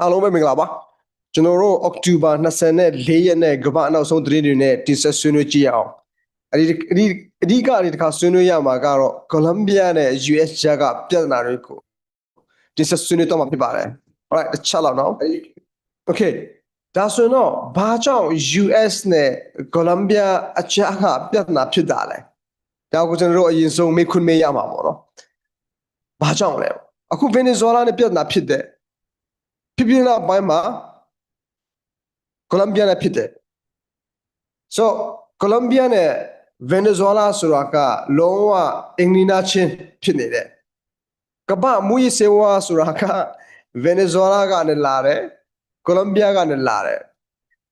အားလုံးပဲမင်္ဂလာပါကျွန်တော်တို့အောက်တိုဘာ24ရက်နေ့ကမ္ဘာနောက်ဆုံးသတင်းတွေနဲ့တင်ဆက်ဆွေးနွေးကြည့်ရအောင်အဲ့ဒီအဲ့ဒီအဓိကအဒီတစ်ခါဆွေးနွေးရမှာကတော့ကိုလံဘီယာနဲ့ US ဂျာကပြဿနာတွေကိုတင်ဆက်ဆွေးနွေးတော့မှာဖြစ်ပါတယ် alright တစ်ချက်လောက်နော် okay ဒါဆိုရင်တော့ဘာကြောင့် US နဲ့ကိုလံဘီယာအချာကပြဿနာဖြစ်တာလဲဒါကိုကျွန်တော်တို့အရင်ဆုံးမေးခွန်းမေးရမှာပေါ့နော်ဘာကြောင့်လဲအခုဗင်နီဇွဲလားနဲ့ပြဿနာဖြစ်တဲ့ ဖြစ်ဖြစ်နောက်ပိုင်းမှာကိုလံဘီယာနဲ့ဖြစ်တယ် so ကိုလံဘီယာနဲ့ဗင်နီဇွဲလားဆိုတာကလုံးဝအင်္ဂလိပ်နာချင်းဖြစ်နေတယ်ကမ္ဘာမူရစေဝါဆိုတာကဗင်နီဇွဲလားကနေလာတယ်ကိုလံဘီယာကနေလာတယ်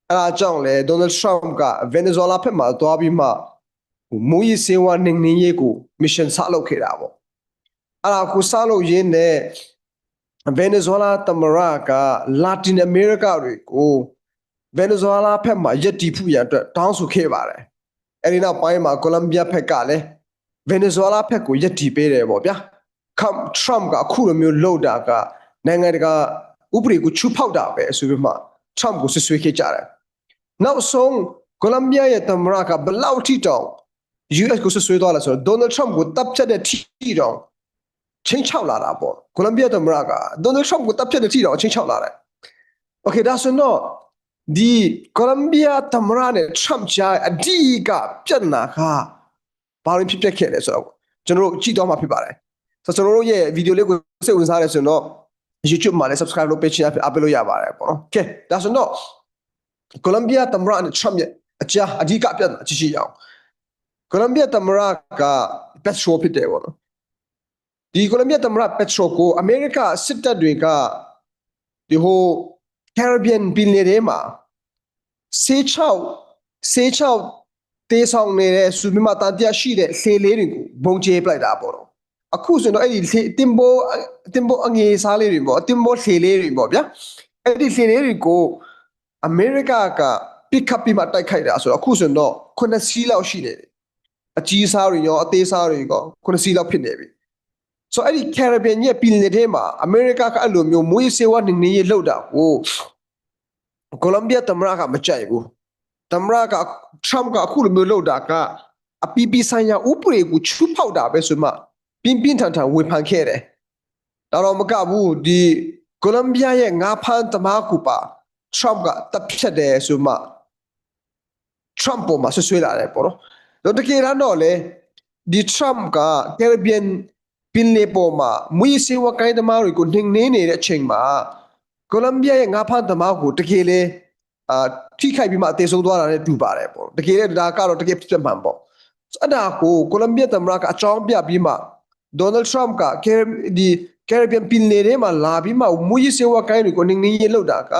အဲဒါကြောင့်လေဒေါ်နယ်ထရမ့်ကဗင်နီဇွဲလားဖက်မှာသွားပြီးမှမူရစေဝါနေနေရေးကိုမစ်ရှင်စလုပ်ခဲ့တာပေါ့အဲ့ဒါကိုစလုပ်ရင်းနဲ့ ဗင်နီဇွဲလားတမရကလာတင်အမေရိကတွေကိုဗင်နီဇွဲလားဖက်မှာယက်တီဖူရန်အတွက်တောင်းဆိုခဲ့ပါတယ်။အဲဒီနောက်ပိုင်းမှာကိုလံဘီယာဖက်ကလည်းဗင်နီဇွဲလားဖက်ကိုယက်တီပေးတယ်ပေါ့ဗျာ။ကမ်ထရမ့်ကအခုလိုမျိုးလှုပ်တာကနိုင်ငံတကာဥပဒေကိုချူဖောက်တာပဲဆိုပြီးမှထရမ့်ကိုဆွဆွေးခဲ့ကြတယ်။နောက်ဆုံးကိုလံဘီယာရဲ့တမရကဘယ်လောက်ထိတောင် US ကိုဆွဆွေးသွားလဲဆိုတော့ဒေါ်နယ်ထရမ့်ကိုတပ်ဖြတ်တဲ့ထိတောင် ချင်းချောက်လာတာပေါ့ကိုလံဘီယာသမ္မတကဒေါ်နယ်ထရမ့်ကိုတပ်ဖြတ်တဲ့ထိတော့ချင်းချောက်လာတယ်။ Okay ဒါဆိုတော့ဒီကိုလံဘီယာသမ္မတနဲ့ထရမ့်ကြားအဓိကပြဿနာကဘာလို့ဖြစ်ပျက်ခဲ့လဲဆိုတော့ကျွန်တော်တို့ကြည့်တော့မှာဖြစ်ပါတယ်။ဆိုတော့ကျွန်တော်တို့ရဲ့ဗီဒီယိုလေးကိုစိတ်ဝင်စားတယ်ဆိုရင်တော့ YouTube မှာလည်း subscribe လုပ်ပေးချင်အပ်လို့ရပါတယ်ပေါ့နော်။ Okay ဒါဆိုတော့ကိုလံဘီယာသမ္မတနဲ့ထရမ့်ရဲ့အကြားအဓိကပြဿနာကြည့်ကြည့်အောင်။ကိုလံဘီယာသမ္မတက petrol ဖြစ်တယ်ပေါ့နော်။ ဒီကိုလံဘီယာသမ္မတပက်ထရိုကိုအမေရိကစစ်တပ်တွေကဒီဟို Caribbean ပင်လယ်ထဲမှာဆေးချောက်ဆေးချောက်တေးဆောင်နေတဲ့စူမီမတန်တရားရှိတဲ့ဆေးလေးတွေကိုဘုံကျဲပလိုက်တာပေါ့နော်အခုဆိုတော့အဲ့ဒီဆေးတင်ဘိုတင်ဘိုအငယ်စားလေးတွေပေါ့တင်ဘိုဆေးလေးတွေပေါ့ဗျာအဲ့ဒီဆေးလေးတွေကိုအမေရိကက pick up ပြီးမှတိုက်ခိုက်တာဆိုတော့အခုဆိုတော့ခုနှစ်စီးလောက်ရှိနေတယ်အကြီးစားတွေရောအသေးစားတွေရောခုနှစ်စီးလောက်ဖြစ်နေပြီ ဆိုတော့အဲ့ဒီ Caribbean ရဲ့ပြည်နယ်ထဲမှာအမေရိကကအဲ့လိုမျိုးမွေးစေဝါနေနေရလောက်တာကိုကိုလံဘီယာတမရကမကြိုက်ဘူးတမရက Trump ကအခုလိုမျိုးလောက်တာကအပီပီဆိုင်ရာဥပဒေကိုချူဖောက်တာပဲဆိုမှပြင်းပြင်းထန်ထန်ဝေဖန်ခဲ့တယ်ဒါတော့မကဘူးဒီကိုလံဘီယာရဲ့ငါးဖမ်းတမားကူပါ Trump ကတပ်ဖြတ်တယ်ဆိုမှ Trump ပေါ်မှာဆွဆွေးလာတယ်ပေါ့နော်တော့တကယ်တော့လေဒီ Trump က Caribbean ပင်လေပေါ်မှာမွေးစေဝကိုင်းသမားတွေကိုနှိမ်နှင်းနေတဲ့အချိန်မှာကိုလံဘီယာရဲ့ငါးဖမ်းသမားကိုတကယ်လေအာထိခိုက်ပြီးမှအသေးဆုံးသွားတာနဲ့တူပါတယ်ပေါ့တကယ်လေဒါကတော့တကယ်ဖြစ်မှန်ပေါ့အဲ့ဒါကိုကိုလံဘီယာသမ္မတကအကြောင်းပြပြီးမှဒေါ်နယ်ထရမ့်ကကယ်ဒီကယ်ရီဘီယန်ပင်လေထဲမှာလာပြီးမှမွေးစေဝကိုင်းတွေကိုနှိမ်နှင်းရလောက်တာက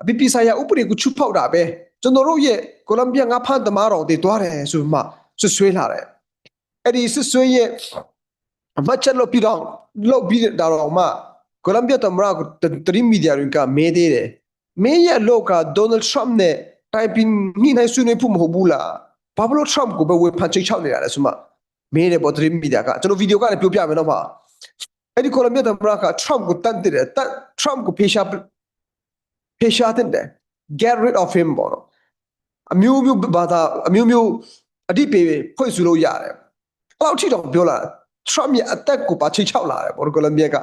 အပိပိဆိုင်ရာဥပဒေကိုချူဖောက်တာပဲကျွန်တော်တို့ရဲ့ကိုလံဘီယာငါးဖမ်းသမားတော်တွေတွားတယ်ဆိုမှဆွဆွေးလာတယ်အဲ့ဒီဆွဆွေးရဲ့ အမတ်ချက်လို့ပြီးတော့လို့ပြီးတာတော့မှကိုလံဘီယာတမရကိုတရီမီဒီယာတွေကမဲသေးတယ်မင်းရဲ့လောကဒေါ်နယ်ထရမ့်နဲ့တိုင်ပင်ညီနိုင်ဆွေးနွေးဖို့မဟုတ်ဘူးလားဘာဘလို့ထရမ့်ကိုပဲဝေဖန်ချိတ်ချောက်နေရလဲဆိုမှမဲတယ်ပေါ့တရီမီဒီယာကကျွန်တော်ဗီဒီယိုကနေပြောပြမယ်တော့မှအဲ့ဒီကိုလံဘီယာတမရကထရမ့်ကိုတန်တယ်တန်ထရမ့်ကိုဖေရှာဖေရှာတဲ့ get rid of him ပေါ့နော်အမျိုးမျိုးဘာသာအမျိုးမျိုးအဓိပေဖွဲ့စုလို့ရတယ်အဲ့လောက်ထိတော့ပြောလာ Trump ရဲ့အသက်ကိုပါချိတ်ချောက်လာတယ်ပေါ့ကိုလံဘီယာက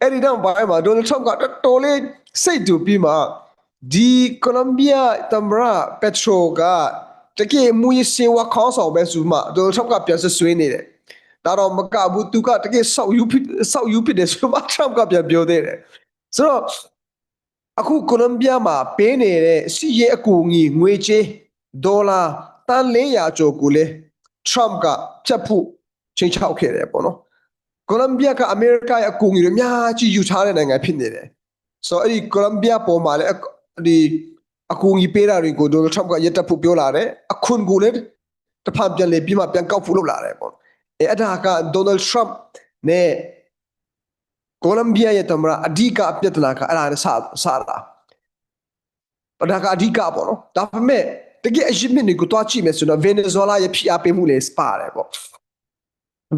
အဲ့ဒီတော့ဘိုင်းမှာ Donald Trump ကတော်တော်လေးစိတ်တူပြီးမှဒီကိုလံဘီယာတမရပက်ထရိုကတကယ်မူရစေဝါခေါင်းဆောင်ပဲဆိုမှ Donald Trump ကပြန်ဆဆွေးနေတယ်ဒါတော့မကဘူးသူကတကယ်ဆောက်ယူဖြစ်ဆောက်ယူဖြစ်တယ်ဆိုမှ Trump ကပြန်ပြောသေးတယ်ဆိုတော့အခုကိုလံဘီယာမှာပေးနေတဲ့စီးရဲအကူအညီငွေချေးဒေါ်လာတန်400ကျော်ကိုလေ Trump ကဖြတ်ဖို့ ချင်းချောက်ခဲ့တယ်ပေါ့နော်ကိုလံဘီယာကအမေရိကရဲ့အကူအညီတွေအများကြီးယူထားတဲ့နိုင်ငံဖြစ်နေတယ်ဆိုတော့အဲ့ဒီကိုလံဘီယာပေါ်မှာလည်းဒီအကူအညီပေးတာတွေကိုဒေါ်နယ်ထရမ့်ကရက်တက်ဖို့ပြောလာတယ်အခွန်ကိုလည်းတဖန်ပြန်လေပြီးမှပြန်ကောက်ဖို့လုပ်လာတယ်ပေါ့အဲအဲ့ဒါကဒေါ်နယ်ထရမ့်နဲ့ကိုလံဘီယာရဲ့တမရအဓိကအပြဿနာကအဲ့ဒါနဲ့စစတာပဒါကအဓိကပေါ့နော်ဒါပေမဲ့တကယ်အရင်မြစ်တွေကိုတွားကြည့်မယ်ဆိုတော့ဗင်နီဇွဲလားရဲ့ဖိအားပေးမှုလည်းစပါတယ်ပေါ့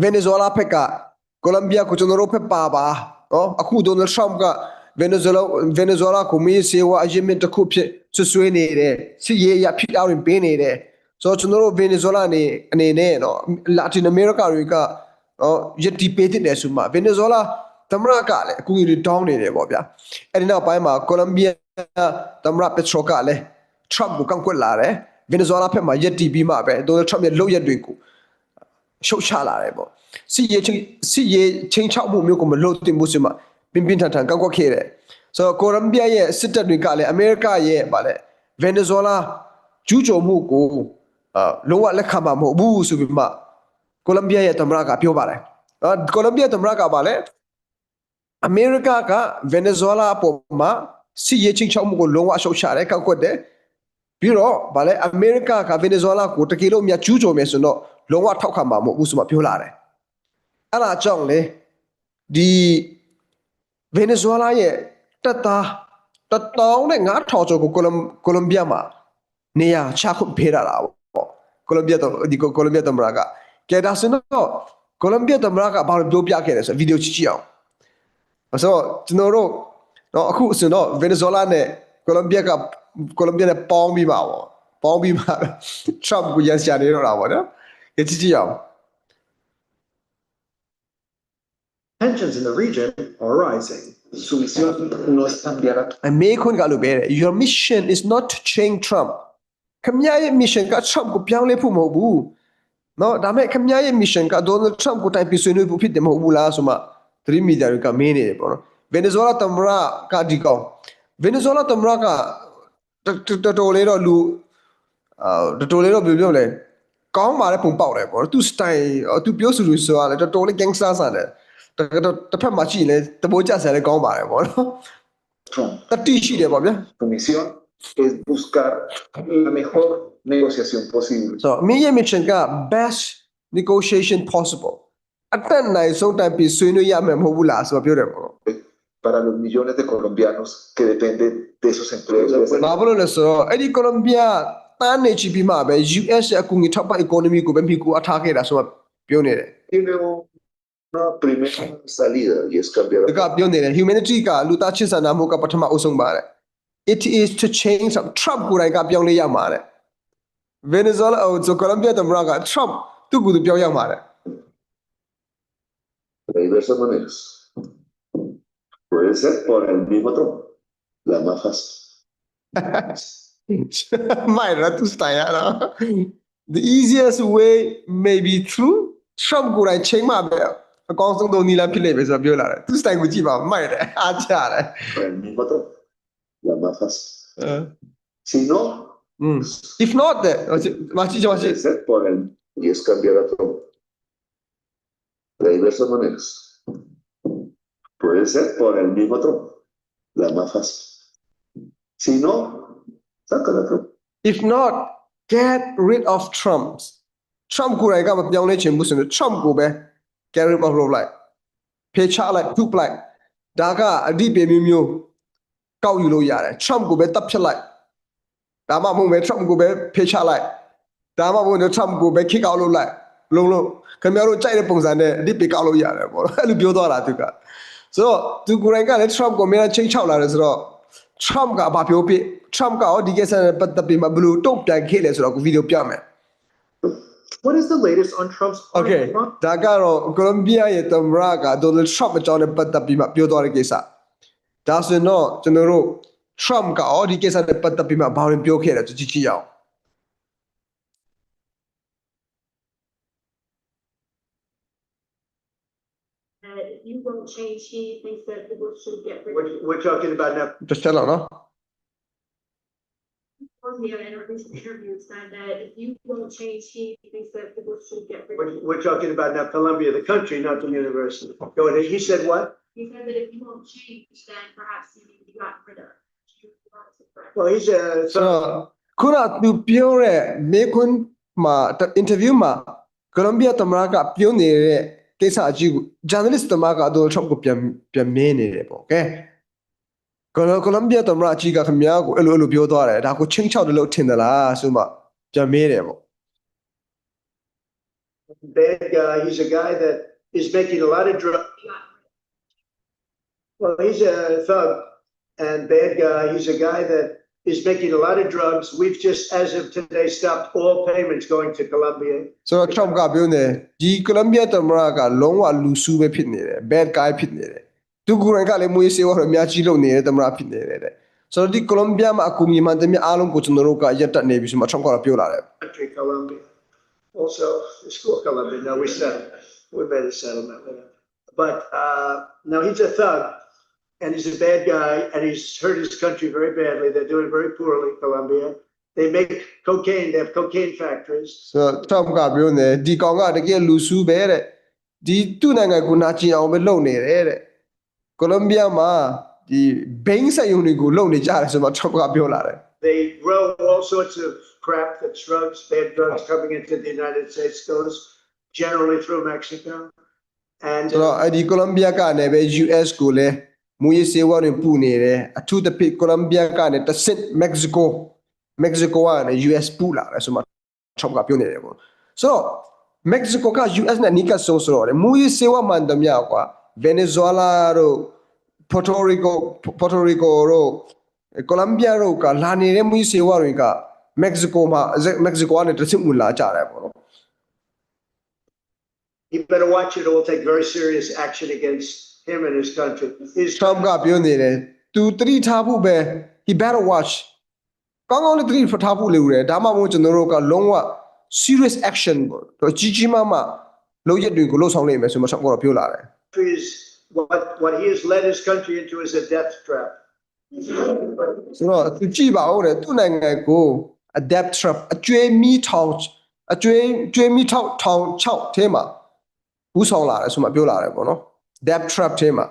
ဗင်နီဇွဲလားဖက်ကကိုလံဘီယာကိုကျွန်တော်တို့ဖက်ပါပါနော်အခုဒေါ်နယ်ထရမ့်ကဗင်နီဇွဲလားဗင်နီဇွဲလားကိုမီးစေဝါအရင်မြစ်တစ်ခုဖြစ်ဆွဆွေးနေတယ်စစ်ရေးရဖြစ်အောင်ပေးနေတယ်ဆိုတော့ကျွန်တော်တို့ဗင်နီဇွဲလားအနေအနေနဲ့နော်လာတင်အမေရိကတွေကနော်ယက်တီပေးတဲ့ဆိုမှဗင်နီဇွဲလားသမရကလည်းအကူအညီတောင်းနေတယ်ပေါ့ဗျာအဲ့ဒီနောက်ပိုင်းမှာကိုလံဘီယာသမရပက်ထရိုကလည်း Trump ကိုကန့်ကွက်လာတယ်ဗင်နီဇွဲလားဖက်မှာယက်တီပြီးမှပဲဒေါ်နယ်ထရမ့်ရဲ့လုပ်ရက်တွေကို ရှုတ်ချလာတယ်ပေါ့စီရေးချင်းစီရေးချင်းချောက်မှုမျိုးကိုမလို့တင်မှုစမှာပင်ပင်ထန်ထန်ကောက်ကွက်ခဲ့တယ်ဆိုတော့ကိုလံဘီယာရဲ့စစ်တပ်တွေကလည်းအမေရိကရဲ့ဗာလဲဗင်နီဇွဲလားကျူးကျော်မှုကိုအာလုံးဝလက်ခံမှာမဟုတ်ဘူးဆိုပြီးမှကိုလံဘီယာရဲ့သမ္မတကပြောပါတယ်အာကိုလံဘီယာသမ္မတကဗာလဲအမေရိကကဗင်နီဇွဲလားအပေါ်မှာစီရေးချင်းချောက်မှုကိုလုံးဝရှုတ်ချတယ်ကောက်ကွက်တယ်ပြီးတော့ဗာလဲအမေရိကကဗင်နီဇွဲလားကိုတကယ်လို့မြတ်ကျူးကျော်မယ်ဆိုတော့ လုံးဝထောက်ခံမှာမဟုတ်ဘူးဆိုမှပြောလာတယ်အဲ့ဒါကြောင့်လေဒီဗင်နီဇွဲလားရဲ့တက်သားတတောင်းနဲ့9000ကျော်ကိုကိုလမ်ကိုလံဘီယာမှာနေရာချခုဖေးရတာပေါ့ကိုလံဘီယာတော့ဒီကိုလံဘီယာတမရကကဲဒါဆိုတော့ကိုလံဘီယာတမရကဘာလို့ပြောပြခဲ့လဲဆိုဗီဒီယိုကြည့်ကြည့်အောင်ဆိုတော့ကျွန်တော်တို့တော့အခုဆိုတော့ဗင်နီဇွဲလားနဲ့ကိုလံဘီယာကကိုလံဘီယာနဲ့ပေါင်းပြီးပါပေါ့ပေါင်းပြီးမှ Trump ကိုရန်ရှာနေတော့တာပေါ့နော် It's a. Tensions in the region are rising. Your mission is not to change Trump. mission ka Trump ko piang le mo bu. No, dame kamyae mission ka Donald Trump ko tai pisu nui bu phit de mo so ma. Tri media ka me ne bo. Venezuela tamra ka. Venezuela tamra ka to to le ro lu to to le ro bi le. ကောင်းပါတဲ့ပုံပေါက်တယ်ပေါ့နော်သူ style သူပြောဆိုလို့ဆိုရတယ်တော်တော်လေး gangster ဆန်တယ်တစ်တစ်ဖက်မှာရှိရင်လည်းတပိုးကြဆန်လည်းကောင်းပါတယ်ပေါ့နော် Trump. တတိရှိတယ်ပေါ့ဗျာ Su misión es buscar la mejor negociación posible. so အမင်းရဲ့ mission က best negotiation possible အတက်နိုင်ဆုံးတိုင်ပြီးဆွေးနွေးရမယ်မဟုတ်ဘူးလားဆိုတော့ပြောတယ်ပေါ့နော် para los millones de colombianos que dependen de esos empleos. de esa- ဘာဖြစ်လို့လဲဆို တော့အဲ့ဒီကိုလံဘီယာတန်းနေချီပြီးမှပဲ US ရဲ့အကူအညီထောက်ပံ့ economy ကိုပဲမိကူအထားခဲ့တာဆိုတော့ပြောနေတယ် Tiene una primera salida y es cambiar ဒါကပြောနေတယ် humanity ကလူသားချင်းစာနာမှုကပထမအဆုံးပါတယ် it is to change some Trump ကိုယ်တိုင်ကပြောင်းလဲရမှာတဲ့ Venezuela ဟိုဆိုကိုလံဘီယာတမရက Trump သူ့ကိုယ်သူပြောင်းရမှာတဲ့ de diversas maneras. Puede ser por el mismo Trump, la más fácil. မိုက်ရသူစတိုင်ရတော့ the easiest way may be true Trump ကိုယ်တိုင်ချိန်မှာပဲအကောင်းဆုံးသောနည်းလမ်းဖြစ်လိမ့်မယ်ဆိုတော့ပြောလာတယ်သူစတိုင်ကိုကြည့်ပါမိုက်တယ်အားချတယ် Por el mismo Trump, la más fácil. အဲ Si no, อืม if not that မချီချင်မချီ puede ser por el y es cambiar a Trump. De diversas maneras. Puede ser por el mismo Trump, la más fácil. Si no, sácala a Trump. If not get rid of Trump Trump ကိုယ်တိုင်ကမပြောင်းလဲချင်ဘူးဆိုရင် Trump ကိုပဲ get rid of လုပ်လိုက်ဖေချလိုက်ထုပလိုက်ဒါကအဓိပ္ပာယ်မျိုးမျိုးကောက်ယူလို့ရတယ် Trump ကိုပဲတပ်ဖြတ်လိုက်ဒါမှမဟုတ်ပဲ Trump ကိုပဲဖေချလိုက်ဒါမှမဟုတ် Trump ကိုပဲ kick out လုပ်လိုက်လုံးလုံးခင်ဗျားတို့ကြိုက်တဲ့ပုံစံနဲ့အဓိပ္ပာယ်ကောက်လို့ရတယ်ပေါ့အဲ့လိုပြောသွားတာသူကဆိုတော့သူကိုယ်တိုင်ကလည်း Trump ကိုအများကြီးချိန်ချောက်လာတယ်ဆိုတော့ Trump ကဘာပြောပြ Trump ကရောဒီကိစ္စနဲ့ပတ်သက်ပြီးမှဘယ်လိုတုံ့ပြန်ခဲ့လဲဆိုတော့ကိုဗီဒီယိုပြမယ် What is the latest on Trump's Okay ဒါကတော့ကိုလံဘီယာရဲ့သမ္မတက Donald Trump အကြောင်းနဲ့ပတ်သက်ပြီးမှပြောသွားတဲ့ကိစ္စဒါဆိုရင်တော့ကျွန်တော်တို့ Trump ကအော်ဒီကိစ္စနဲ့ပတ်သက်ပြီးမှဘာဝင်ပြောခဲ့တယ်ကြည့်ကြည့်အောင် if you won't change, he thinks that the Bush should get rid of We're, we're talking about now, just tell နော် Colombia in a recent interview said that if you won't change, he thinks that the Bush should get rid of we're, you. we're talking about now Columbia, the country, not the university. Go ahead. He said what? He said that if you won't change, then perhaps you need to be gotten rid of. You want to correct. Well, he's a, ဆိုတော့ခုနသူပြောတဲ့မေခွန်းမှာအင်တာဗျူးမှာကိုလံဘီယာသမ္မတကပြောနေတဲ့ ကိစ္စအကြီးကို journalist သမ္မတက Donald Trump ကိုပြန်ပြန်မင်းနေတယ်ပေါ့ကဲကိုလကိုလံဘီယာသမ္မတအကြီးကခင်ဗျားကိုအဲ့လိုအဲ့လိုပြောသွားတယ်ဒါကိုချင်းချောက်တယ်လို့ထင်သလားဆိုမှပြန်မင်းတယ်ပေါ့ bad guy. He's a guy that is making a lot of drugs. You got rid Well, he's a thug and bad guy. He's a guy that is making a lot of drugs. We've just, as of today, stopped all payments going to Colombia. ဆိုတော့ Trump ကပြောနေတယ်ဒီကိုလံဘီယာသမ္မတကလုံးဝလူဆူပဲဖြစ်နေတယ် bad guy ဖြစ်နေတယ်သူကိုယ်တိုင်ကလည်းမွေးစေဝါတော့အများကြီးလုပ်နေတဲ့သမ္မတဖြစ်နေတယ်တဲ့ဆိုတော့ဒီကိုလံဘီယာမှာအကူအညီမှန်တယ်များအားလုံးကိုကျွန်တော်တို့ကရက်တက်နေပြီဆိုမှ Trump ကပြောလာတယ် Country, Colombia. Also, the school Colombia. No, we settled. We made a settlement with him. But uh, no, he's a thug and he's a bad guy and he's hurt his country very badly. They're doing very poorly, Colombia. They make cocaine. They have cocaine factories. ဆိုတော့ Trump ကပြောနေတယ်ဒီကောင်ကတကယ်လူဆူပဲတဲ့ဒီသူ့နိုင်ငံကိုနာကျင်အောင်ပဲလုပ်နေတယ်တဲ့ကိုလံဘီယာမှာဒီဘိန်းစက်ရုံတွေကိုလုပ်နေကြတယ်ဆိုမှ Trump ကပြောလာတယ် They grow all sorts of crap that's drugs, bad drugs coming into the United States, goes generally through Mexico. And ဆိုတော့အဲ့ဒီကိုလံဘီယာကနေပဲ US ကိုလည်း မူရေးစေဝါတွေပူနေတယ်အထူးသဖြင့်ကိုလံဘီယာကနေတဆင့်မက္ကဆီကိုမက္ကဆီကိုကနေ US ပူလာတယ်ဆိုမှ Trump ကပြောနေတယ်ပေါ့ဆိုတော့မက္ကဆီကိုက US နဲ့နီးကပ်ဆုံးဆိုတော့လေမူရေးစေဝါမှန်သမျှကွာ Venezuela တို့ Puerto Rico Puerto Rico တို့ကိုလံဘီယာတို့ကလာနေတဲ့မူရေးစေဝါတွေကမက္ကဆီကိုမှာမက္ကဆီကိုကနေတဆင့်ဝင်လာကြတယ်ပေါ့နော် he better watch it or we'll take very serious action against him and his country. His Trump ကပြောနေတယ်သူသတိထားဖို့ပဲ he better watch ကောင်းကောင်းလေးသတိထားဖို့လိုတယ်ဒါမှမဟုတ်ကျွန်တော်တို့ကလုံးဝ serious action ကိုတော့ကြီးကြီးမားမားလုပ်ရက်တွေကိုလှုပ်ဆောင်နိုင်မယ်ဆိုမှ Trump ကတော့ပြောလာတယ် country is, what, what he has led his country into is a death trap. ဆိုတော့သူကြည့်ပါဦးတဲ့သူ့နိုင်ငံကို adapt trap အကျွေးမီထောင်အကျွေးကျွေးမီထောင်ထောင်6ထဲမှာဘူးဆောင်လာတယ်ဆိုမှပြောလာတယ်ပေါ့နော် adapt trap ထဲမှာ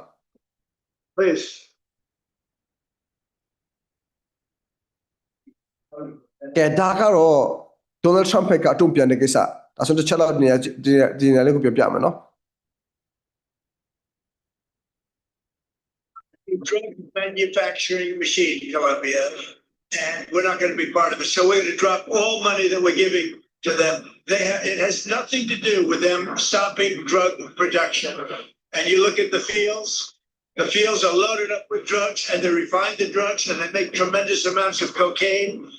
Please. ကဲဒါကတော့ Donald Trump ကအတုံ့ပြန်တဲ့ကိစ္စဒါဆိုတစ်ချက်လောက်ဒီနေရာဒီနေရာဒီနေရာလေးကိုပြောပြမယ်နော် drug manufacturing machine, Colombia, and we're not going to be part of it. So we're going to drop all money that we're giving to them. They ha- it has nothing to do with them stopping drug production. And you look at the fields. The fields are loaded up with drugs, and they refine the drugs, and they make tremendous amounts of cocaine,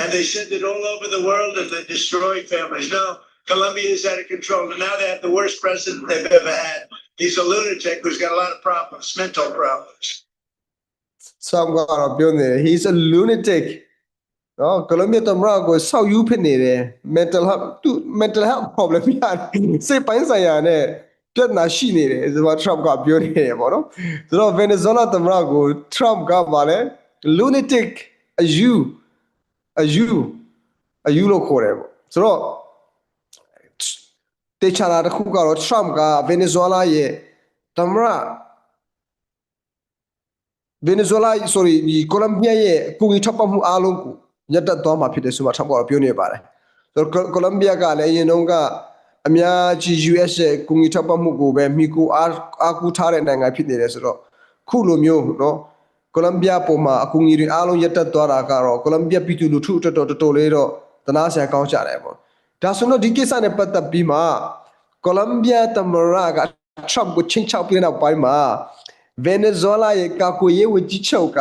and they send it all over the world, and they destroy families. No, Colombia is out of control, and now they have the worst president they've ever had. He's a lunatic who's got a lot of problems, mental problems. Trump ကတော့ပြောနေတယ် he's a lunatic နော်ကိုလံဘီယာသမ္မတကိုဆောက်ယူဖြစ်နေတယ် mental health သူ mental health problem ရတယ်စိတ်ပိုင်းဆိုင်ရာနဲ့ ပြဿနာရှိနေတယ်ဆိုတော့ Trump ကပြောနေတယ်ပေါ့နော်ဆိုတော့ Venezuela သမ္မတကို Trump ကပါလဲ lunatic အယူအယူအယူလို့ခေါ်တယ်ပေါ့ဆိုတော့တေချာတာတစ်ခုကတော့ Trump က Venezuela ရဲ့သမ္မတ Venezuela sorry ဒီကိုလံဘီယာရဲ့အကူအညီထောက်ပံ့မှုအားလုံးကိုရပ်တန့်သွားမှာဖြစ်တယ်ဆိုမှ Trump ကပြောနေပါတယ်ဆိုတော့ကိုလံဘီယာကလည်းအရင်တုန်းက အများကြီး US ရဲ့ကူညီထောက်ပံ့မှုကိုပဲမိကိုအားအားကိုးထားတဲ့နိုင်ငံဖြစ်နေတယ်ဆိုတော့ခုလိုမျိုးနော်ကိုလံဘီယာပေါ်မှာအကူအညီတွေအားလုံးရပ်တက်သွားတာကတော့ကိုလံဘီယာပြည်သူလူထုအတွက်တော့တော်တော်လေးတော့တနာဆရာကောင်းကြတယ်ပေါ့ဒါဆိုတော့ဒီကိစ္စနဲ့ပတ်သက်ပြီးမှကိုလံဘီယာတမရကထရမ့်ကိုချင်းချောက်ပြတဲ့နောက်ပိုင်းမှာဗင်နီဇွဲလားရဲ့ကာကွယ်ရေးဝန်ကြီးချုပ်က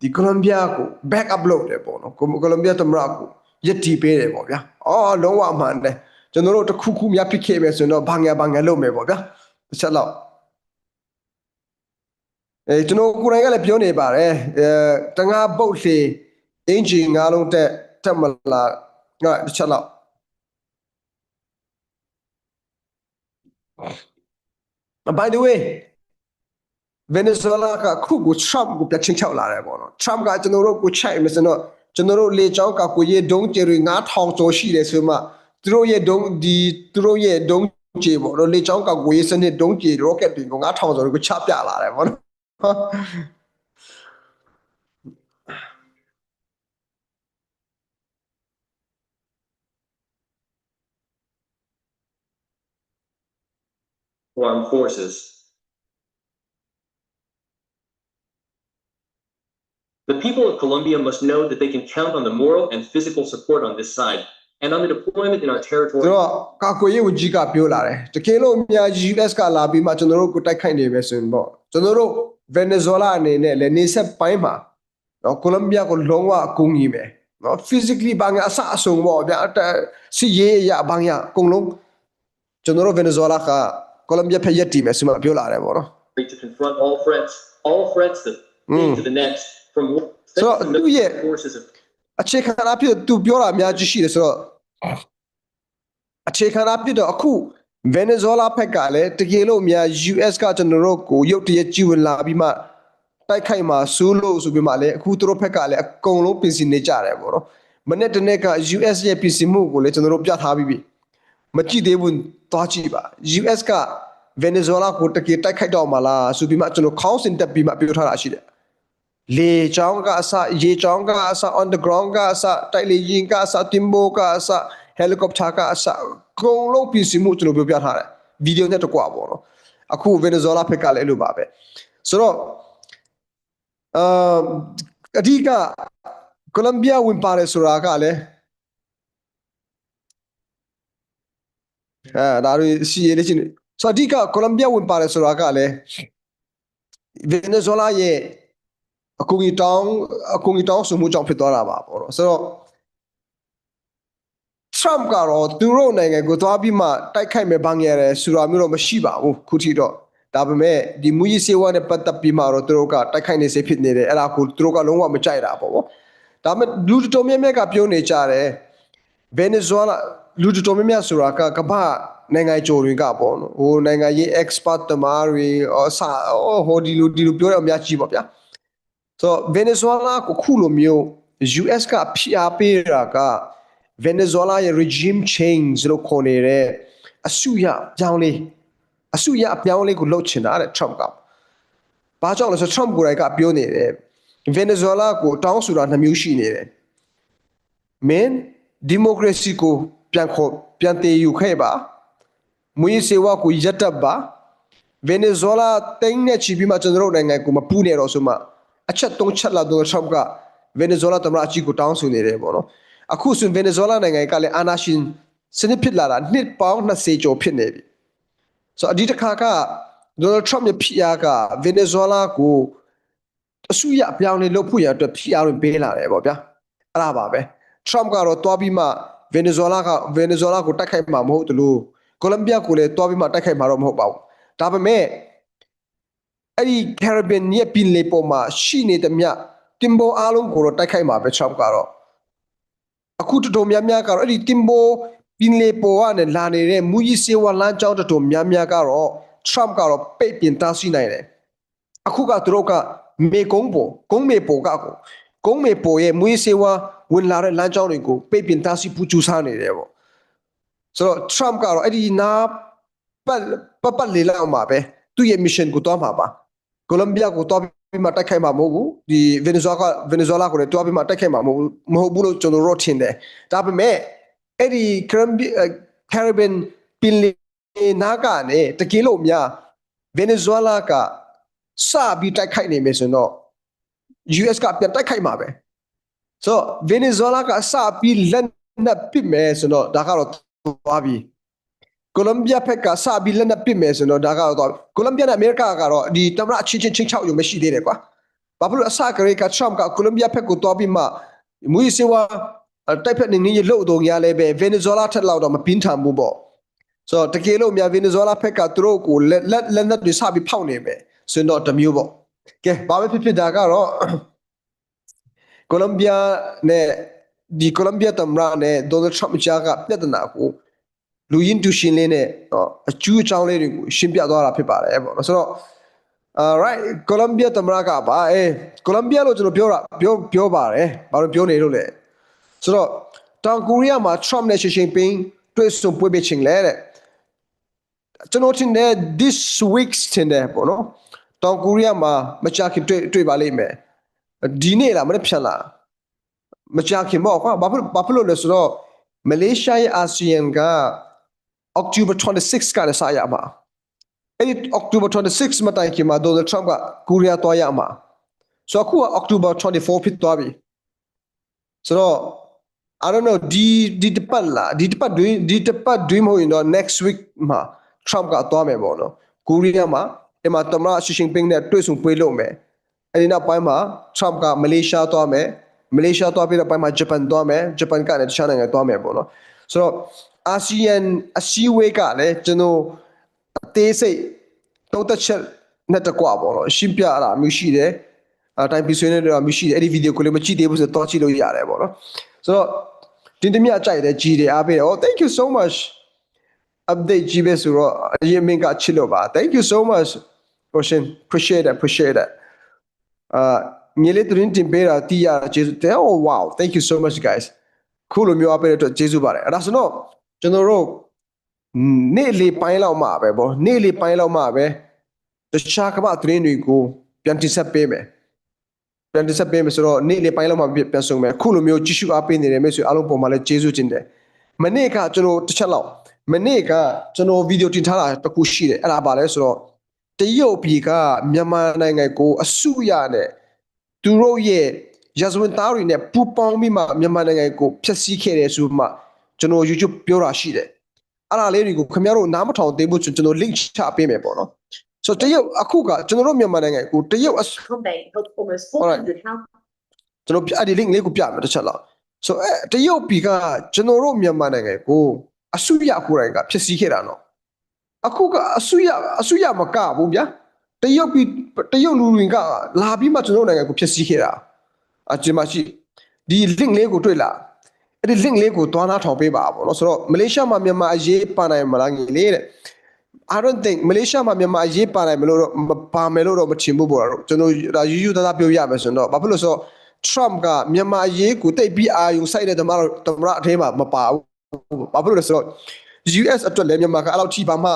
ဒီကိုလံဘီယာကို back up လုပ်တယ်ပေါ့နော်ကိုလံဘီယာတမရကိုယက်တီပေးတယ်ပေါ့ဗျာအော်လုံးဝအမှန်တယ် ကျွန်တော်တို့တစ်ခုခုများဖြစ်ခဲ့မယ်ဆိုရင်တော့ဘာငယ်ဘာငယ်လုပ်မယ်ပေါ့ဗျာ။တစ်ချက်လောက်အဲကျွန်တော်ကိုယ်တိုင်ကလည်းပြောနေပါတယ်အဲတငါပုတ်လေအင်ဂျင်ငါးလုံးတက်တက်မလားငါတစ်ချက်လောက် by the way Venezuela ကခုကို Trump ကိုပြချင်းချောက်လာတယ်ပေါ့နော် Trump ကကျွန်တော်တို့ကိုချိုက်မယ်ဆိုတော့ကျွန်တော်တို့လေချောင်းကကိုရေဒုံးကျတွေ9000ကျော်ရှိတယ်ဆိုမှ သူတို့ရဲ့ဒုံးဒီသူတို့ရဲ့ဒုံးကျပေါ့နော်လေချောင်းကကိုရေစနစ်ဒုံးကျ rocket တွေကို9000ကျော်ကိုချပြလာတယ်ပေါ့နော် armed forces. The people of Colombia must know that they can count on the moral and physical support on this side. And on the deployment in our သူ territory. တို့ကာကွယ်ရေးဝန်ကြီးကပြောလာတယ်တကယ်လို့အများကြီး US ကလာပြီးမှကျွန်တော်တို့ကိုတိုက်ခိုက်နေပဲဆိုရင်ပေါ့ကျွန်တော်တို့ Venezuela အနေနဲ့လည်းနေဆက်ပိုင်းမှာနော်ကိုလံဘီယာကိုလုံးဝအကူအညီပဲနော် physically ဘာငါအဆအဆုံးပေါ့ဗျာအတစီရေးရဘာငါအကုန်လုံးကျွန်တော်တို့ Venezuela ကကိုလံဘီယာဖက်ရက်တီမယ်ဆိုမှပြောလာတယ်ပေါ့နော် to confront all threats, all threats that Mm. lead to the next from So, from do you- forces of အခြေခံအဖြစ်သူပြောတာအများကြီးရှိတယ်ဆိုတော့အခြေခံအဖြစ်တော့အခု Venezuela ဘက်ကလည်းတကယ်လို့အများ US ကကျွန်တော်တို့ကိုရုတ်တရက်ကြီးဝင်လာပြီးမှတိုက်ခိုက်မှာစူးလို့ဆိုပြီးမှလည်းအခုသူတို့ဘက်ကလည်းအကုန်လုံးပြင်ဆင်နေကြတယ်ပေါ့နော်မနေ့တနေ့က US ရဲ့ပြင်ဆင်မှုကိုလည်းကျွန်တော်တို့ပြထားပြီးပြီမကြည့်သေးဘူးသွားကြည့်ပါ US က Venezuela ကိုတကယ်တိုက်ခိုက်တော့မှာလားဆိုပြီးမှကျွန်တော်ခေါင်းစဉ်တက်ပြီးမှပြောထားတာရှိတယ် လေချောင်းကအစရေချောင်းကအစ underground ကအစတိုက်လေရင်ကအစတင်ဘိုကအစ helicopter ကအစအကုန်လုံးပြင်ဆင်မှုကျွန်တော်ပြောပြထားတယ်ဗီဒီယိုနဲ့တကွာပေါ့နော်အခု Venezuela ဘက်ကလည်းအဲ့လိုပါပဲဆိုတော့အာအဓိကကိုလံဘီယာဝင်ပါတယ်ဆိုတာကလည်းအဲဒါရီစီရလေးချင်းဆိုတော့အဓိကကိုလံဘီယာဝင်ပါတယ်ဆိုတာကလည်း Venezuela ရဲ့ အကူကြီးတောင်းအကူကြီးတောင်းဆိုမှုကြောင့်ဖြစ်သွားတာပါပေါ့နော်ဆိုတော့ Trump ကတော့သူတို့နိုင်ငံကိုသွားပြီးမှတိုက်ခိုက်မယ်ဘန်းရတယ်ဆိုတာမျိုးတော့မရှိပါဘူးခုထိတော့ဒါပေမဲ့ဒီမူကြီးစေဝါနဲ့ပတ်သက်ပြီးမှတော့သူတို့ကတိုက်ခိုက်နေစေဖြစ်နေတယ်အဲ့ဒါကိုသူတို့ကလုံးဝမကြိုက်တာပေါ့ဗောဒါပေမဲ့လူတော်များများကပြောနေကြတယ် Venezuela လူတော်များများဆိုတာကကမ္ဘာနိုင်ငံကြိုတွေကပေါ့နော်ဟိုနိုင်ငံရေး expert တမားတွေဟောစာဟိုဒီလူဒီလူပြောရအများကြီးပေါ့ဗျာ ဆိုတော့ Venezuela ကိုခုလိုမျိုး US ကဖိအားပေးတာက Venezuela ရဲ့ regime change လို့ခေါ်နေတဲ့အစုရပြောင်းလေးအစုရအပြောင်းလေးကိုလုပ်ချင်တာတဲ့ Trump က။ဘာကြောင့်လဲဆိုတော့ Trump ကိုယ်တိုင်ကပြောနေတယ် Venezuela ကိုတောင်းဆိုတာနှစ်မျိုးရှိနေတယ်။ Men democracy ကိုပြန်ခေါ်ပြန်တည်ယူခဲ့ပါ။မွေးစေဝါကိုရပ်တတ်ပါ Venezuela တင်းနဲ့ချီပြီးမှကျွန်တော်တို့နိုင်ငံကိုမပူးနေတော့ဆိုမှ အချက်သုံးချက်လောက်တော့ Trump က Venezuela သမ္မတအကြီးကိုတောင်းဆိုနေတယ်ပေါ့နော်အခုဆို Venezuela နိုင်ငံကလည်းအာဏာရှင်စနစ်ဖြစ်လာတာနှစ်ပေါင်း20ကျော်ဖြစ်နေပြီဆိုတော့အဒီတစ်ခါက Donald Trump ရဲ့ဖိအားက Venezuela ကိုအဆူရအပြောင်းလဲလုပ်ဖို့ရအတွက်ဖိအားတွေပေးလာတယ်ပေါ့ဗျာအဲ့ဒါပါပဲ Trump ကတော့တွားပြီးမှ Venezuela က Venezuela ကိုတိုက်ခိုက်မှာမဟုတ်တလို့ Colombia ကိုလည်းတွားပြီးမှတိုက်ခိုက်မှာတော့မဟုတ်ပါဘူးဒါပေမဲ့ အဲ့ဒီ Caribbean ရဲ့ပင်လေပေါ်မှာရှိနေတဲ့မြတင်ဘောအားလုံးကိုတော့တိုက်ခိုက်မှာပဲ Trump ကတော့အခုတော်တော်များများကတော့အဲ့ဒီတင်ဘောပင်လေပေါ်ကနေလာနေတဲ့မူကြီးစေဝါလမ်းကြောင်းတော်တော်များများကတော့ Trump ကတော့ပိတ်ပင်တားဆီးနိုင်တယ်အခုကသူတို့ကမေကုန်းပေါ်ကုန်းမေပေါ်ကကိုကုန်းမေပေါ်ရဲ့မူကြီးစေဝါဝင်လာတဲ့လမ်းကြောင်းတွေကိုပိတ်ပင်တားဆီးပူကျူစားနေတယ်ပေါ့ဆိုတော့ Trump ကတော့အဲ့ဒီနာပတ်ပတ်ပတ်လေးလောက်မှာပဲသူ့ရဲ့ mission ကိုတွားမှာပါ ကိုလံဘီယာကိုတွားပြီးမှတိုက်ခိုက်မှာမဟုတ်ဘူးဒီဗင်နီဇွဲလားကဗင်နီဇွဲလားကိုလည်းတွားပြီးမှတိုက်ခိုက်မှာမဟုတ်ဘူးမဟုတ်ဘူးလို့ကျွန်တော်တို့ထင်တယ်ဒါပေမဲ့အဲ့ဒီကရမ်ဘီကရဘန်ပင်လီနာကနေတကယ်လို့များဗင်နီဇွဲလားကစပြီးတိုက်ခိုက်နေမယ်ဆိုတော့ US ကပြန်တိုက်ခိုက်မှာပဲဆိုတော့ဗင်နီဇွဲလားကစပြီးလက်နက်ပစ်မယ်ဆိုတော့ဒါကတော့သွားပြီ ကိုလံဘီယာဖက်ကစပြီးလက်နက်ပစ်မယ်ဆိုတော့ဒါကတော့တော့ကိုလံဘီယာနဲ့အမေရိကကတော့ဒီတမရအချင်းချင်းချင်းချောက်ရုံမရှိသေးတယ်ကွာဘာဖြစ်လို့အစကရေကထရမ်ကကိုလံဘီယာဖက်ကိုတွားပြီးမှမူစီဝါတိုက်ဖက်နေနေလှုပ်တော့ရလဲပဲဗင်နီဇွဲလားထက်လောက်တော့မပင်းထန်ဘူးပေါ့ဆိုတော့တကယ်လို့များဗင်နီဇွဲလားဖက်ကသူတို့ကိုလက်လက်လက်နက်တွေစပြီးဖောက်နေပဲဆိုတော့တစ်မျိုးပေါ့ကဲဘာပဲဖြစ်ဖြစ်ဒါကတော့ကိုလံဘီယာနဲ့ဒီကိုလံဘီယာတမရနဲ့ဒေါ်နယ်ထရမ့်ကြားကပြဿနာကို လူရင်းတူရှင်လေးနဲ့တော့အကျူးအကြောင်းလေးတွေကိုရှင်းပြသွားတာဖြစ်ပါတယ်ပေါ့နော်ဆိုတော့ uh right Colombia တမရကပါအဲ Colombia လို့ကျွန်တော်ပြောတာပြောပြောပါတယ်ဘာလို့ပြောနေလို့လဲဆိုတော့တောင်ကိုရီးယားမှာ Trump နဲ့ရှင်းရှင်းပင်းတွေ့ဆုံပွဲပေးချင်းလဲတဲ့ကျွန်တော်ထင်တယ် this week ထင်တယ်ပေါ့နော်တောင်ကိုရီးယားမှာမကြခင်တွေ့တွေ့ပါလိမ့်မယ်ဒီနေ့လားမနေ့ဖြန်လားမကြခင်ပေါ့ကွာဘာဖြစ်ဘာဖြစ်လို့လဲဆိုတော့မလေးရှားရဲ့အာဆီယံက October 26ကလည်းစရမှာအဲ့ဒီ October 26မတိုင်ခင်မှာ Donald Trump ကကိုရီးယားသွားရမှာဆိုတော့အခုက October 24ဖြစ်သွားပြီဆိုတော့ I don't know ဒီဒီတစ်ပတ်လားဒီတစ်ပတ်တွင်းဒီတစ်ပတ်တွင်းမဟုတ်ရင်တော့ next week မှာ Trump ကသွားမယ်ပေါ့နော်ကိုရီးယားမှာအဲ့မှာသမ္မတရှီရှင်းပင်းနဲ့တွေ့ဆုံပွဲလုပ်မယ်အဲ့ဒီနောက်ပိုင်းမှာ Trump ကမလေးရှားသွားမယ်မလေးရှားသွားပြီးတော့ပိုင်းမှာဂျပန်သွားမယ်ဂျပန်ကလည်းတခြားနိုင်ငံသွားမယ်ပေါ့နော်ဆိုတော့ အာဆီယံအစည်းအဝေးကလည်းကျွန်တော်အသေးစိတ်တုံးသက်ချက်နဲ့တကွာပေါ့နော်ရှင်းပြတာမျိုးရှိတယ်အတိုင်းပြဆွေးနေတာမျိုးရှိတယ်အဲ့ဒီဗီဒီယိုကိုလည်းမကြည့်သေးဘူးဆိုတော့ကြည့်လို့ရတယ်ပေါ့နော်ဆိုတော့တင်တမြကြိုက်တယ်ကြည်တယ်အားပေးတယ် Oh thank you so much update ကြည့်ပဲဆိုတော့အရင်မင်းကချစ်လို့ပါ thank you so much Ocean appreciate it appreciate it အာမြေလေးသတင်းတင်ပေးတာတီးရတာကျေးဇူးတင် oh wow thank you so much guys ခုလိုမျိုးအားပေးတဲ့အတွက်ကျေးဇူးပါတယ်အဲ့ဒါဆိုတော့ ကျွန်တော်တို့နေ့လေးပိုင်းလောက်မှပဲဗောနေ့လေးပိုင်းလောက်မှပဲတခြားကမ္ဘာသတင်းတွေကိုပြန်တင်ဆက်ပေးမယ်ပြန်တင်ဆက်ပေးမယ်ဆိုတော့နေ့လေးပိုင်းလောက်မှပြန်ဆုံမယ်ခုလိုမျိုးကြည့်ရှုအားပေးနေတဲ့မိတ်ဆွေအားလုံးပေါ်မှာလည်းကျေးဇူးတင်တယ်မနေ့ကကျွန်တော်တစ်ချက်လောက်မနေ့ကကျွန်တော်ဗီဒီယိုတင်ထားတာတစ်ခုရှိတယ်အဲ့ဒါပါလဲဆိုတော့တရုတ်ပြည်ကမြန်မာနိုင်ငံကိုအစုရနဲ့သူတို့ရဲ့ရာဇဝင်သားတွေနဲ့ပူးပေါင်းပြီးမှမြန်မာနိုင်ငံကိုဖျက်ဆီးခဲ့တယ်ဆိုမှ ကျွန်တော် YouTube ပြောတာရှိတယ်အဲ့ဒါလေးတွေကိုခင်ဗျားတို့နားမထောင်သေးဘူးဆိုကျွန်တော် link ချပေးမယ်ပေါ့နော်ဆိုတော့တရုတ်အခုကကျွန်တော်တို့မြန်မာနိုင်ငံကိုတရုတ်အစ Convey helped almost Alright. 400 households ကျွန်တော်ပြအဲ့ဒီ link လေးကိုပြမယ်တစ်ချက်လောက်ဆိုအဲတရုတ်ပြည်ကကျွန်တော်တို့မြန်မာနိုင်ငံကိုအစုရကိုယ်တိုင်ကဖျက်ဆီးခဲ့တာနော်အခုကအစုရအစုရမကဘူးဗျာတရုတ်ပြည်တရုတ်လူတွေကလာပြီးမှကျွန်တော်တို့နိုင်ငံကိုဖျက်ဆီးခဲ့တာအကျမရှိဒီ link လေးကိုတွေ့လား အဲ့ဒီ link လေးကိုတွားနာထောင်ပေးပါပေါ့နော်ဆိုတော့မလေးရှားမှာမြန်မာအရေးပါနိုင်မလားငယ်လေးတဲ့ I don't think မလေးရှားမှာမြန်မာအရေးပါနိုင်မလို့တော့မပါမယ်လို့တော့မထင်ဘူးပေါ့တော့ကျွန်တော်ဒါယူယူသားသားပြောရမယ်ဆိုတော့ဘာဖြစ်လို့ဆိုတော့ Trump ကမြန်မာအရေးကိုတိတ်ပြီးအာယုံစိုက်တဲ့တမတော်တမရအထဲမှာမပါဘူးဘာဖြစ်လို့လဲဆိုတော့ US အတွက်လည်းမြန်မာကအဲ့လောက်ထိပါမှ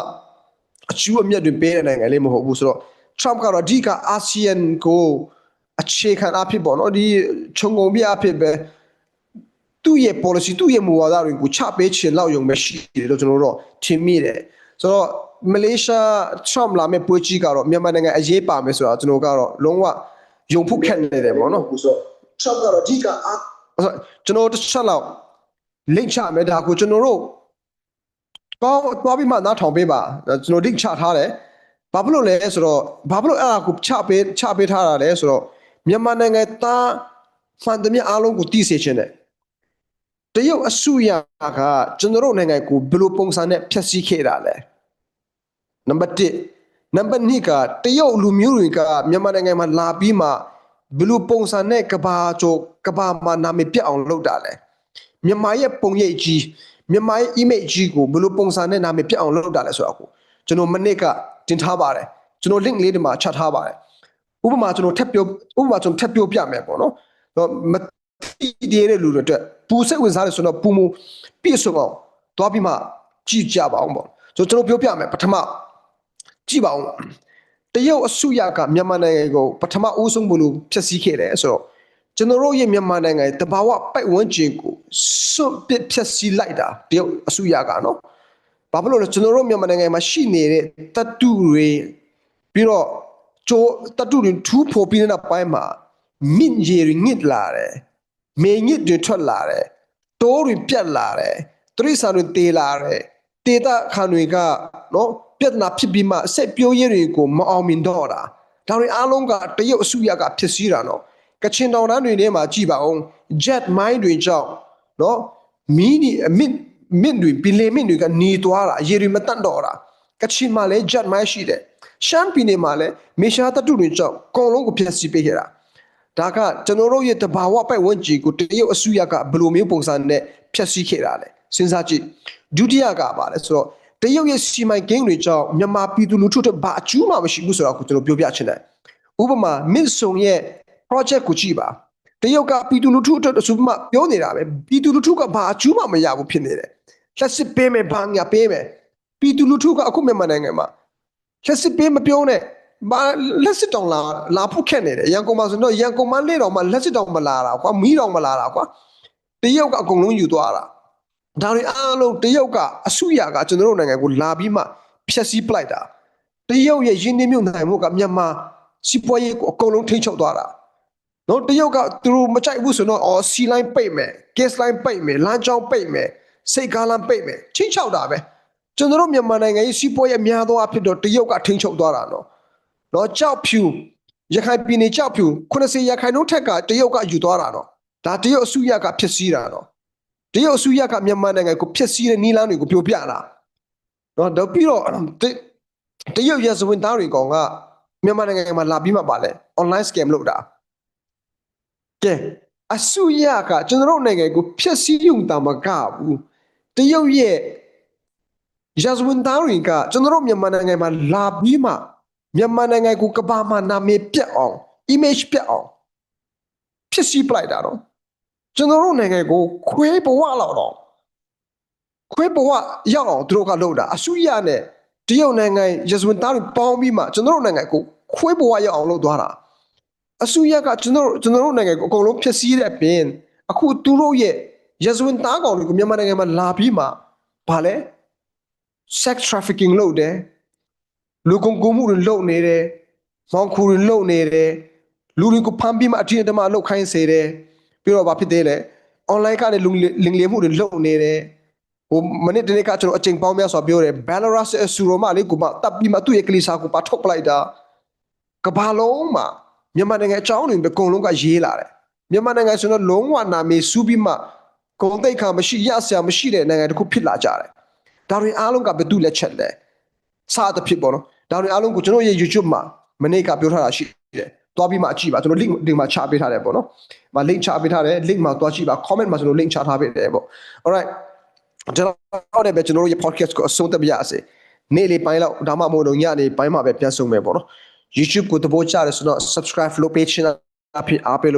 အကျိုးအမြတ်တွေပေးတဲ့နိုင်ငံလေးမဟုတ်ဘူးဆိုတော့ Trump ကတော့အဓိကအာဆီယံကိုအခြေခံအဖြစ်ပေါ့နော်ဒီခြုံငုံပြအဖြစ်ပဲ သူ့ရဲ့ policy သူ့ရဲ့မူဝါဒတွေကိုချပေးချင်လောက်ယုံပဲရှိတယ်လို့ကျွန်တော်တို့ထင်မိတယ်ဆိုတော့မလေးရှား Trump လာမဲ့ပွဲကြီးကတော့မြန်မာနိုင်ငံအရေးပါမယ်ဆိုတာကျွန်တော်ကတော့လုံးဝယုံဖို့ခက်နေတယ်ပေါ့နော်ဆိုတော့ Trump ကတော့အဓိကအားဆိုတော့ကျွန်တော်တစ်ချက်လောက် link ချမယ်ဒါကိုကျွန်တော်တို့တော့တော့ပြီးမှနားထောင်ပေးပါဒါကျွန်တော် link ချထားတယ်ဘာဖြစ်လို့လဲဆိုတော့ဘာဖြစ်လို့အဲ့ဒါကိုချပေးချပေးထားတာလဲဆိုတော့မြန်မာနိုင်ငံသားဖန်တမြအားလုံးကိုတည်စေခြင်းတယ် တရုတ်အစုရကကျွန်တော်တို့နိုင်ငံကိုဘယ်လိုပုံစံနဲ့ဖျက်ဆီးခဲ့တာလဲနံပါတ်1နံပါတ်2ကတရုတ်လူမျိုးတွေကမြန်မာနိုင်ငံမှာလာပြီးမှဘယ်လိုပုံစံနဲ့ကဘာချိုကဘာမှာနာမည်ပြတ်အောင်လုပ်တာလဲမြန်မာရဲ့ပုံရိပ်ကြီးမြန်မာရဲ့ image ကြီးကိုဘယ်လိုပုံစံနဲ့နာမည်ပြတ်အောင်လုပ်တာလဲဆိုတော့ကိုကျွန်တော်မနစ်ကတင်ထားပါတယ်ကျွန်တော် link လေးဒီမှာချထားပါတယ်ဥပမာကျွန်တော်ထပ်ပြောဥပမာကျွန်တော်ထပ်ပြောပြမယ်ပေါ့နော်တော့ မတိတည်တဲ့လူတွေအတွက်ပူစိတ်ဝင်စားတယ်ဆိုတော့ပူမူပြည့်စုံအောင်သွားပြီးမှကြည့်ကြပါအောင်ပေါ့ဆိုတော့ကျွန်တော်ပြောပြမယ်ပထမကြည့်ပါအောင်တရုတ်အစုရကမြန်မာနိုင်ငံကိုပထမအဦးဆုံးဘလို့ဖျက်ဆီးခဲ့တယ်ဆိုတော့ကျွန်တော်တို့ရဲ့မြန်မာနိုင်ငံရဲ့တဘာဝပိုက်ဝန်းကျင်ကိုစွန့်ပစ်ဖျက်ဆီးလိုက်တာတရုတ်အစုရကနော်ဘာဖြစ်လို့လဲကျွန်တော်တို့မြန်မာနိုင်ငံမှာရှိနေတဲ့တတုတွေပြီးတော့ကျိုးတတုတွေထူးဖို့ပြီးတဲ့နောက်ပိုင်းမှာမြင့်ရည်တွေညစ်လာတယ် မေညစ်တွေထွက်လာတယ်တိုးတွေပြတ်လာတယ်တရိษံတွေတေးလာတယ်တေတာခါတွေကနော်ပြဿနာဖြစ်ပြီးမှအဆက်ပြိုးရည်တွေကိုမအောင်မြင်တော့တာဒါတွေအားလုံးကတရုတ်အစုရကဖြစ်စည်းတာနော်ကချင်တောင်တန်းတွေထဲမှာကြည်ပါအောင် jet mine တွေကြောင့်နော်မီနီအမစ်မစ်တွေပင်လေမစ်တွေကနေသွားတာရေတွေမတတ်တော့တာကချင်မှာလည်း jet mine ရှိတယ်ရှမ်းပြည်နယ်မှာလည်းမေရှားတတုတွေကြောင့်အကုန်လုံးကိုဖျက်ဆီးပေးခဲ့တာ ဒါကကျွန်တော်တို့ရဲ့တဘာဝပိုက်ဝန်းကျင်ကိုတရုတ်အစုရကဘယ်လိုမျိုးပုံစံနဲ့ဖျက်ဆီးခဲ့တာလဲစဉ်းစားကြည့်ဒုတိယကပါလဲဆိုတော့တရုတ်ရဲ့စီမိုင်ဂိမ်းတွေကြောင့်မြန်မာပြည်သူလူထုတို့ဘာအကျိုးမှမရှိဘူးဆိုတော့ကိုကျွန်တော်ပြောပြချင်တယ်ဥပမာမစ်ဆုံရဲ့ project ကိုကြည့်ပါတရုတ်ကပြည်သူလူထုအတွက်အစုမှပြောနေတာပဲပြည်သူလူထုကဘာအကျိုးမှမရဘူးဖြစ်နေတယ်လက်စစ်ပေးမယ်ဘာညာပေးမယ်ပြည်သူလူထုကအခုမြန်မာနိုင်ငံမှာလက်စစ်ပေးမပြောနဲ့ ဘာလက်စစ်တောင်လာလာဖို့ခက်နေတယ်ရန်ကုန်မှာဆိုတော့ရန်ကုန်မှာလေတော့မှလက်စစ်တောင်မလာတာကွာမီးတောင်မလာတာကွာတရုတ်ကအကုန်လုံးယူသွားတာဒါတွေအားလုံးတရုတ်ကအစုရကကျွန်တော်တို့နိုင်ငံကိုလာပြီးမှဖျက်ဆီးပလိုက်တာတရုတ်ရဲ့ရင်းနှီးမြှုပ်နှံမှုကမြန်မာစီးပွားရေးကိုအကုန်လုံးထိန်းချုပ်သွားတာနော်တရုတ်ကသူတို့မကြိုက်ဘူးဆိုတော့အော်စီလိုင်းပိတ်မယ် case line ပိတ်မယ်လမ်းကြောင်းပိတ်မယ်စိတ်ကားလမ်းပိတ်မယ်ချင်းချောက်တာပဲကျွန်တော်တို့မြန်မာနိုင်ငံရေးစီးပွားရေးအများသောအဖြစ်တော့တရုတ်ကထိန်းချုပ်သွားတာနော် နော်ကြောက်ဖြူရခိုင်ပြည်နယ်ကြောက်ဖြူ80ရခိုင်နှုန်းထက်ကတရုတ်ကယူသွားတာနော်ဒါတရုတ်အစုရကဖြစ်စည်းတာနော်တရုတ်အစုရကမြန်မာနိုင်ငံကိုဖြစ်စည်းတဲ့နီးလန်းတွေကိုပြိုပြတာနော်တော့ပြီးတော့တတရုတ်ရစဝင်သားတွေကောင်ကမြန်မာနိုင်ငံမှာလာပြီးမှပါလဲ online scam လုပ်တာကဲအစုရကကျွန်တော်တို့နိုင်ငံကိုဖျက်ဆီးရုံတာမကဘူးတရုတ်ရဲ့ရာဇဝင်သားတွေကကျွန်တော်တို့မြန်မာနိုင်ငံမှာလာပြီးမှ မြန်မာနိုင်ငံကိုကမ္ဘာမှာနာမည်ပြတ်အောင် image ပြတ်အောင်ဖျက်ဆီးပလိုက်တာတော့ကျွန်တော်တို့နိုင်ငံကိုခွေးဘဝလောက်တော့ခွေးဘဝရောက်အောင်သူတို့ကလုပ်တာအစုရနဲ့တရုတ်နိုင်ငံရာဇဝင်သားတွေပေါင်းပြီးမှကျွန်တော်တို့နိုင်ငံကိုခွေးဘဝရောက်အောင်လုပ်သွားတာအစုရကကျွန်တော်တို့ကျွန်တော်တို့နိုင်ငံကိုအကုန်လုံးဖျက်ဆီးတဲ့အပြင်အခုသူတို့ရဲ့ရဇဝင်သားကောင်တွေကိုမြန်မာနိုင်ငံမှာလာပြီးမှဗာလဲ sex trafficking လုပ်တယ် လူကုန်ကူးမှုတွေလုပ်နေတယ်မောင်ခူတွေလုပ်နေတယ်လူတွေကိုဖမ်းပြီးမှအထင်အဓမ္မလုပ်ခိုင်းစေတယ်ပြီးတော့ဗာဖြစ်သေးလဲ online ကနေလူလင်လင်မှုတွေလုပ်နေတယ်ဟိုမနေ့တနေ့ကကျွန်တော်အချိန်ပေါင်းများစွာပြောတယ် Belarus အဆူရောမလေးကိုမှတပ်ပြီးမှသူ့ရဲ့ကလေးစားကိုပါထုတ်ပလိုက်တာကဘာလုံးမှာမြန်မာနိုင်ငံအကြောင်းတွေပဲအကုန်လုံးကရေးလာတယ်မြန်မာနိုင်ငံဆိုတော့လုံးဝနာမည်စူးပြီးမှဂုံတိတ်ခါမရှိရဆရာမရှိတဲ့နိုင်ငံတစ်ခုဖြစ်လာကြတယ်ဒါတွေအားလုံးကဘယ်သူလက်ချက်လဲစသဖြင့်ပေါ့နော် ဒါတွေအားလုံးကိုကျွန်တော်ရဲ့ YouTube မှာမနေ့ကပြောထားတာရှိတယ်တွားပြီးမှအကြည့်ပါကျွန်တော် link ဒီမှာချပေးထားတယ်ပေါ့နော်။မ link ချပေးထားတယ် link မှာတွားကြည့်ပါ comment မှာကျွန်တော် link ချထားပေးတယ်ပေါ့။ alright ကျွန်တော်လည်းပဲကျွန်တော်တို့ရဲ့ podcast ကိုအဆုံးသတ်ပြရစေ။နေ့လေးပိုင်းလောက်ဒါမှမဟုတ်တော့ညနေပိုင်းမှာပဲပြန်ဆုံမယ်ပေါ့နော်။ YouTube ကိုသဘောကျတယ်ဆိုတော့ subscribe လုပ်ပေးချင်တာအဖြစ်အားပေးလို့